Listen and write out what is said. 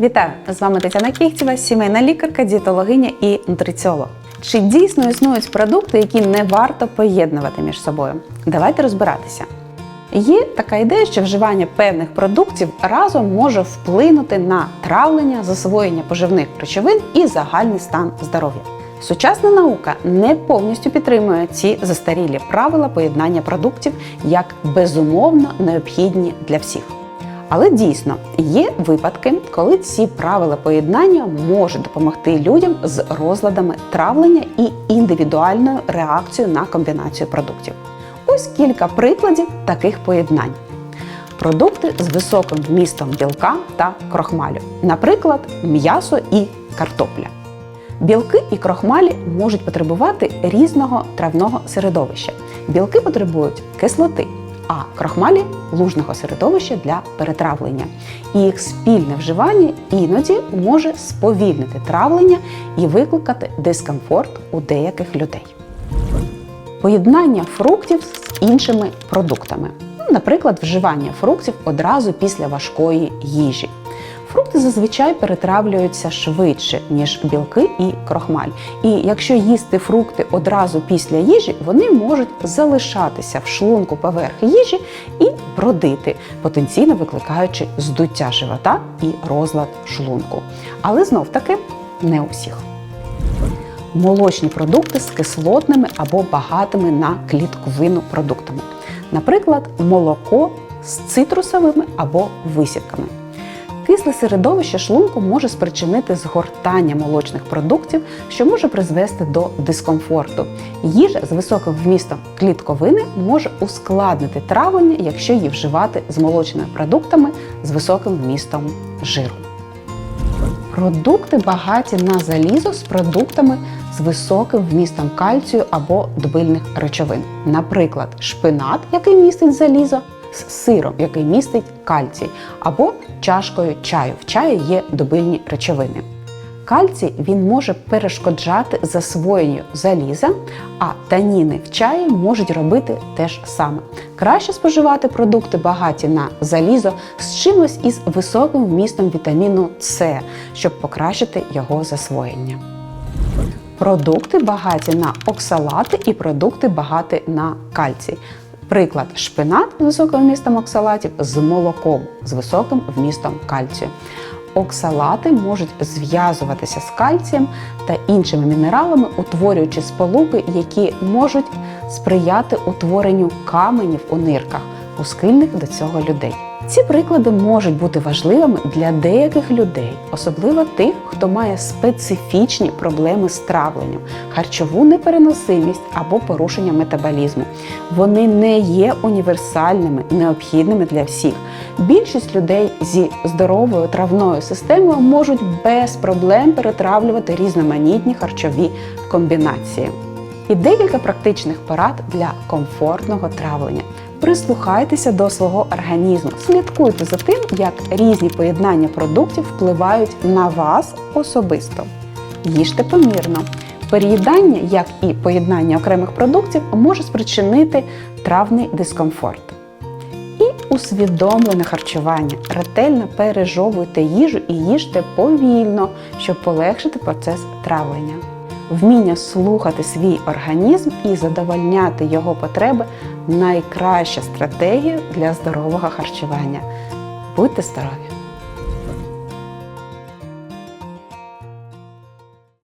Вітаю! З вами Тетяна Кіхтєва, сімейна лікарка, дієтологиня і нутриціолог. Чи дійсно існують продукти, які не варто поєднувати між собою? Давайте розбиратися. Є така ідея, що вживання певних продуктів разом може вплинути на травлення, засвоєння поживних речовин і загальний стан здоров'я. Сучасна наука не повністю підтримує ці застарілі правила поєднання продуктів як безумовно необхідні для всіх. Але дійсно є випадки, коли ці правила поєднання можуть допомогти людям з розладами травлення і індивідуальною реакцією на комбінацію продуктів. Ось кілька прикладів таких поєднань. Продукти з високим вмістом білка та крохмалю, наприклад, м'ясо і картопля. Білки і крохмалі можуть потребувати різного травного середовища. Білки потребують кислоти, а крахмалі лужного середовища для перетравлення. І їх спільне вживання іноді може сповільнити травлення і викликати дискомфорт у деяких людей. Поєднання фруктів з іншими продуктами. Ну, Наприклад, вживання фруктів одразу після важкої їжі. Фрукти зазвичай перетравлюються швидше, ніж білки і крохмаль. І якщо їсти фрукти одразу після їжі, вони можуть залишатися в шлунку поверх їжі і бродити, потенційно викликаючи здуття живота і розлад шлунку. Але знов таки не у всіх. Молочні продукти з кислотними або багатими на клітковину продуктами. Наприклад, молоко з цитрусовими або висівками. Кисле середовище шлунку може спричинити згортання молочних продуктів, що може призвести до дискомфорту. Їжа з високим вмістом клітковини може ускладнити травлення, якщо її вживати з молочними продуктами з високим вмістом жиру. Продукти багаті на залізо з продуктами з високим вмістом кальцію або добильних речовин. Наприклад, шпинат, який містить залізо, з сиром, який містить кальцій, або чашкою чаю. В чаї є добильні речовини. Кальцій він може перешкоджати засвоєнню заліза, а таніни в чаї можуть робити те ж саме. Краще споживати продукти багаті на залізо з чимось із високим вмістом вітаміну С, щоб покращити його засвоєння. Продукти багаті на оксалати і продукти багаті на кальцій. Приклад шпинат з високим вмістом оксалатів з молоком з високим вмістом кальцію. Оксалати можуть зв'язуватися з кальцієм та іншими мінералами, утворюючи сполуки, які можуть сприяти утворенню каменів у нирках у схильних до цього людей. Ці приклади можуть бути важливими для деяких людей, особливо тих, хто має специфічні проблеми з травленням, харчову непереносимість або порушення метаболізму. Вони не є універсальними, необхідними для всіх. Більшість людей зі здоровою травною системою можуть без проблем перетравлювати різноманітні харчові комбінації. І декілька практичних порад для комфортного травлення. Прислухайтеся до свого організму, слідкуйте за тим, як різні поєднання продуктів впливають на вас особисто. Їжте помірно. Переїдання, як і поєднання окремих продуктів, може спричинити травний дискомфорт. І усвідомлене харчування. Ретельно пережовуйте їжу і їжте повільно, щоб полегшити процес травлення. Вміння слухати свій організм і задовольняти його потреби найкраща стратегія для здорового харчування. Будьте здорові!